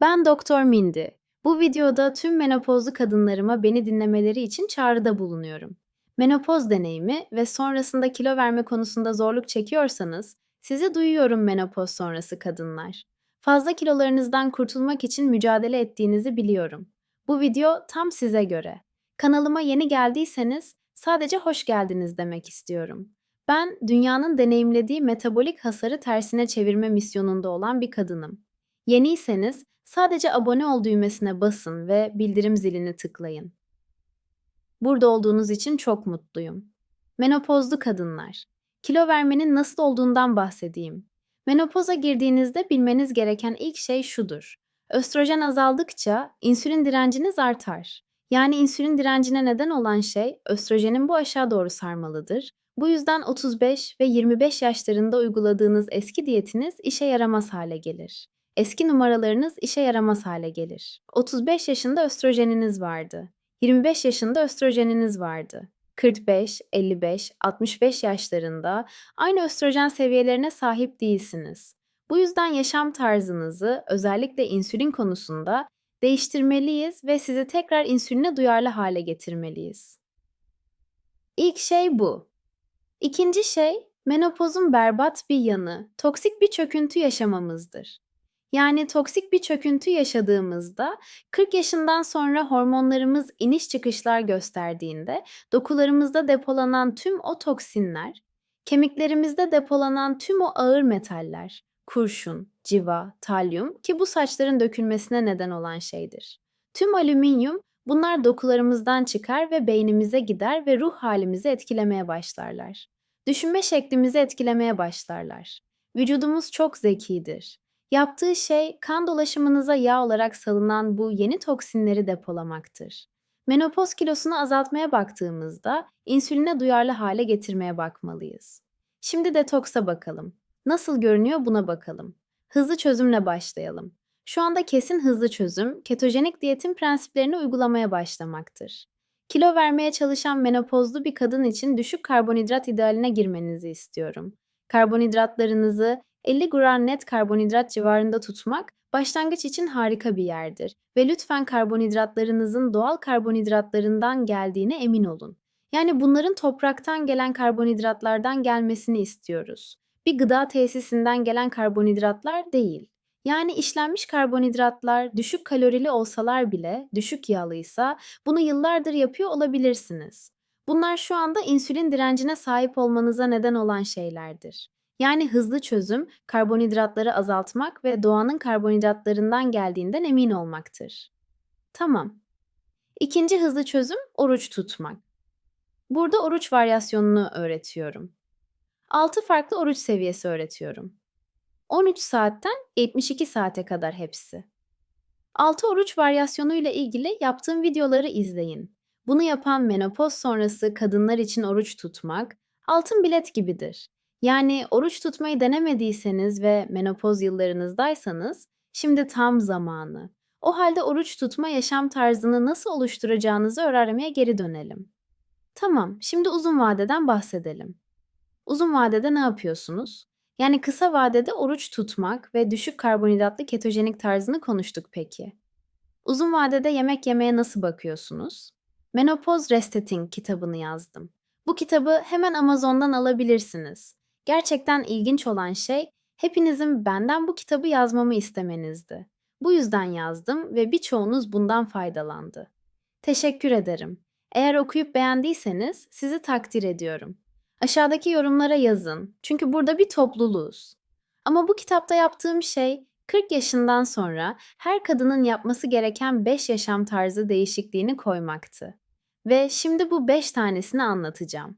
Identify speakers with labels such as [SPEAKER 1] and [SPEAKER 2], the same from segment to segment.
[SPEAKER 1] Ben Doktor Mindi. Bu videoda tüm menopozlu kadınlarıma beni dinlemeleri için çağrıda bulunuyorum. Menopoz deneyimi ve sonrasında kilo verme konusunda zorluk çekiyorsanız, sizi duyuyorum menopoz sonrası kadınlar. Fazla kilolarınızdan kurtulmak için mücadele ettiğinizi biliyorum. Bu video tam size göre. Kanalıma yeni geldiyseniz sadece hoş geldiniz demek istiyorum. Ben dünyanın deneyimlediği metabolik hasarı tersine çevirme misyonunda olan bir kadınım. Yeniyseniz sadece abone ol düğmesine basın ve bildirim zilini tıklayın. Burada olduğunuz için çok mutluyum. Menopozlu kadınlar. Kilo vermenin nasıl olduğundan bahsedeyim. Menopoza girdiğinizde bilmeniz gereken ilk şey şudur. Östrojen azaldıkça insülin direnciniz artar. Yani insülin direncine neden olan şey östrojenin bu aşağı doğru sarmalıdır. Bu yüzden 35 ve 25 yaşlarında uyguladığınız eski diyetiniz işe yaramaz hale gelir. Eski numaralarınız işe yaramaz hale gelir. 35 yaşında östrojeniniz vardı. 25 yaşında östrojeniniz vardı. 45, 55, 65 yaşlarında aynı östrojen seviyelerine sahip değilsiniz. Bu yüzden yaşam tarzınızı özellikle insülin konusunda değiştirmeliyiz ve sizi tekrar insüline duyarlı hale getirmeliyiz. İlk şey bu. İkinci şey, menopozun berbat bir yanı, toksik bir çöküntü yaşamamızdır. Yani toksik bir çöküntü yaşadığımızda 40 yaşından sonra hormonlarımız iniş çıkışlar gösterdiğinde dokularımızda depolanan tüm o toksinler, kemiklerimizde depolanan tüm o ağır metaller, kurşun, civa, talyum ki bu saçların dökülmesine neden olan şeydir. Tüm alüminyum bunlar dokularımızdan çıkar ve beynimize gider ve ruh halimizi etkilemeye başlarlar. Düşünme şeklimizi etkilemeye başlarlar. Vücudumuz çok zekidir. Yaptığı şey kan dolaşımınıza yağ olarak salınan bu yeni toksinleri depolamaktır. Menopoz kilosunu azaltmaya baktığımızda insüline duyarlı hale getirmeye bakmalıyız. Şimdi detoksa bakalım. Nasıl görünüyor buna bakalım. Hızlı çözümle başlayalım. Şu anda kesin hızlı çözüm, ketojenik diyetin prensiplerini uygulamaya başlamaktır. Kilo vermeye çalışan menopozlu bir kadın için düşük karbonhidrat idealine girmenizi istiyorum. Karbonhidratlarınızı 50 gram net karbonhidrat civarında tutmak başlangıç için harika bir yerdir ve lütfen karbonhidratlarınızın doğal karbonhidratlarından geldiğine emin olun. Yani bunların topraktan gelen karbonhidratlardan gelmesini istiyoruz. Bir gıda tesisinden gelen karbonhidratlar değil. Yani işlenmiş karbonhidratlar düşük kalorili olsalar bile düşük yağlıysa bunu yıllardır yapıyor olabilirsiniz. Bunlar şu anda insülin direncine sahip olmanıza neden olan şeylerdir. Yani hızlı çözüm karbonhidratları azaltmak ve doğanın karbonhidratlarından geldiğinden emin olmaktır. Tamam. İkinci hızlı çözüm oruç tutmak. Burada oruç varyasyonunu öğretiyorum. 6 farklı oruç seviyesi öğretiyorum. 13 saatten 72 saate kadar hepsi. 6 oruç varyasyonu ile ilgili yaptığım videoları izleyin. Bunu yapan menopoz sonrası kadınlar için oruç tutmak altın bilet gibidir. Yani oruç tutmayı denemediyseniz ve menopoz yıllarınızdaysanız şimdi tam zamanı. O halde oruç tutma yaşam tarzını nasıl oluşturacağınızı öğrenmeye geri dönelim. Tamam, şimdi uzun vadeden bahsedelim. Uzun vadede ne yapıyorsunuz? Yani kısa vadede oruç tutmak ve düşük karbonhidratlı ketojenik tarzını konuştuk peki. Uzun vadede yemek yemeye nasıl bakıyorsunuz? Menopoz Resetting kitabını yazdım. Bu kitabı hemen Amazon'dan alabilirsiniz. Gerçekten ilginç olan şey hepinizin benden bu kitabı yazmamı istemenizdi. Bu yüzden yazdım ve birçoğunuz bundan faydalandı. Teşekkür ederim. Eğer okuyup beğendiyseniz sizi takdir ediyorum. Aşağıdaki yorumlara yazın. Çünkü burada bir topluluğuz. Ama bu kitapta yaptığım şey 40 yaşından sonra her kadının yapması gereken 5 yaşam tarzı değişikliğini koymaktı. Ve şimdi bu 5 tanesini anlatacağım.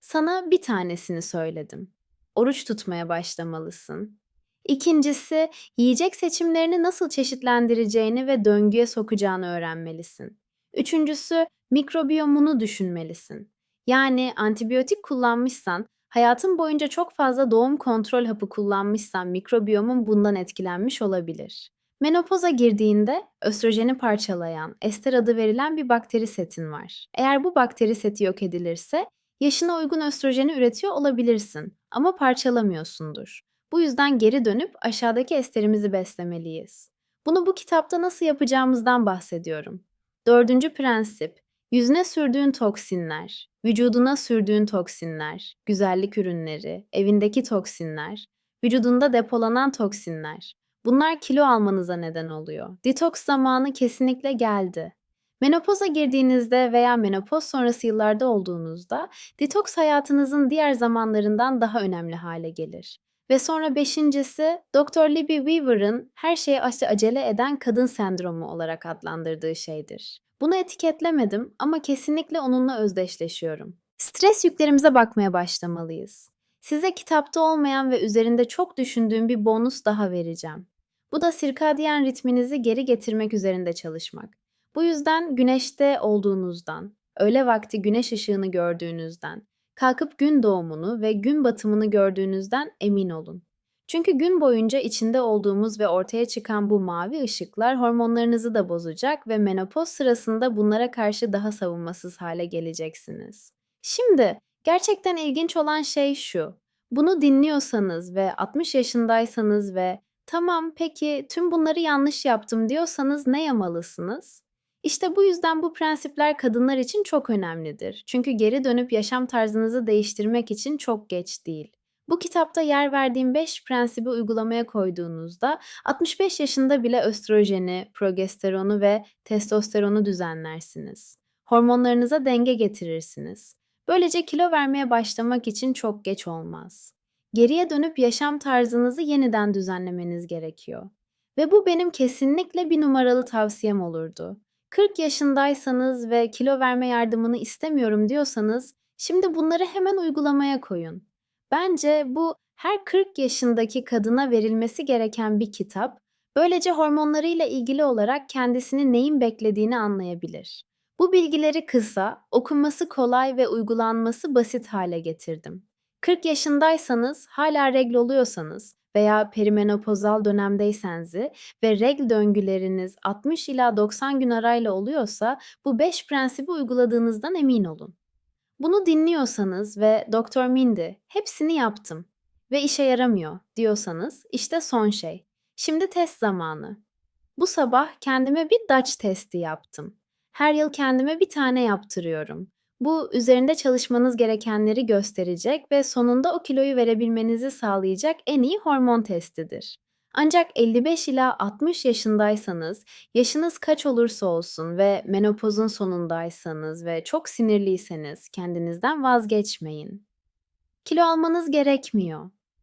[SPEAKER 1] Sana bir tanesini söyledim. Oruç tutmaya başlamalısın. İkincisi, yiyecek seçimlerini nasıl çeşitlendireceğini ve döngüye sokacağını öğrenmelisin. Üçüncüsü, mikrobiyomunu düşünmelisin. Yani antibiyotik kullanmışsan, hayatın boyunca çok fazla doğum kontrol hapı kullanmışsan mikrobiyomun bundan etkilenmiş olabilir. Menopoza girdiğinde östrojeni parçalayan, ester adı verilen bir bakteri setin var. Eğer bu bakteri seti yok edilirse Yaşına uygun östrojeni üretiyor olabilirsin ama parçalamıyorsundur. Bu yüzden geri dönüp aşağıdaki esterimizi beslemeliyiz. Bunu bu kitapta nasıl yapacağımızdan bahsediyorum. Dördüncü prensip, yüzüne sürdüğün toksinler, vücuduna sürdüğün toksinler, güzellik ürünleri, evindeki toksinler, vücudunda depolanan toksinler. Bunlar kilo almanıza neden oluyor. Detoks zamanı kesinlikle geldi. Menopoza girdiğinizde veya menopoz sonrası yıllarda olduğunuzda detoks hayatınızın diğer zamanlarından daha önemli hale gelir. Ve sonra beşincisi, Dr. Libby Weaver'ın her şeye ace- acele eden kadın sendromu olarak adlandırdığı şeydir. Bunu etiketlemedim ama kesinlikle onunla özdeşleşiyorum. Stres yüklerimize bakmaya başlamalıyız. Size kitapta olmayan ve üzerinde çok düşündüğüm bir bonus daha vereceğim. Bu da sirkadiyen ritminizi geri getirmek üzerinde çalışmak. Bu yüzden güneşte olduğunuzdan, öğle vakti güneş ışığını gördüğünüzden, kalkıp gün doğumunu ve gün batımını gördüğünüzden emin olun. Çünkü gün boyunca içinde olduğumuz ve ortaya çıkan bu mavi ışıklar hormonlarınızı da bozacak ve menopoz sırasında bunlara karşı daha savunmasız hale geleceksiniz. Şimdi gerçekten ilginç olan şey şu. Bunu dinliyorsanız ve 60 yaşındaysanız ve tamam peki tüm bunları yanlış yaptım diyorsanız ne yamalısınız? İşte bu yüzden bu prensipler kadınlar için çok önemlidir. Çünkü geri dönüp yaşam tarzınızı değiştirmek için çok geç değil. Bu kitapta yer verdiğim 5 prensibi uygulamaya koyduğunuzda 65 yaşında bile östrojeni, progesteronu ve testosteronu düzenlersiniz. Hormonlarınıza denge getirirsiniz. Böylece kilo vermeye başlamak için çok geç olmaz. Geriye dönüp yaşam tarzınızı yeniden düzenlemeniz gerekiyor. Ve bu benim kesinlikle bir numaralı tavsiyem olurdu. 40 yaşındaysanız ve kilo verme yardımını istemiyorum diyorsanız, şimdi bunları hemen uygulamaya koyun. Bence bu her 40 yaşındaki kadına verilmesi gereken bir kitap. Böylece hormonlarıyla ilgili olarak kendisini neyin beklediğini anlayabilir. Bu bilgileri kısa, okunması kolay ve uygulanması basit hale getirdim. 40 yaşındaysanız, hala regl oluyorsanız veya perimenopozal dönemdeyseniz ve regl döngüleriniz 60 ila 90 gün arayla oluyorsa bu 5 prensibi uyguladığınızdan emin olun. Bunu dinliyorsanız ve Doktor Mindy hepsini yaptım ve işe yaramıyor diyorsanız işte son şey. Şimdi test zamanı. Bu sabah kendime bir Dutch testi yaptım. Her yıl kendime bir tane yaptırıyorum. Bu üzerinde çalışmanız gerekenleri gösterecek ve sonunda o kiloyu verebilmenizi sağlayacak en iyi hormon testidir. Ancak 55 ila 60 yaşındaysanız, yaşınız kaç olursa olsun ve menopozun sonundaysanız ve çok sinirliyseniz kendinizden vazgeçmeyin. Kilo almanız gerekmiyor.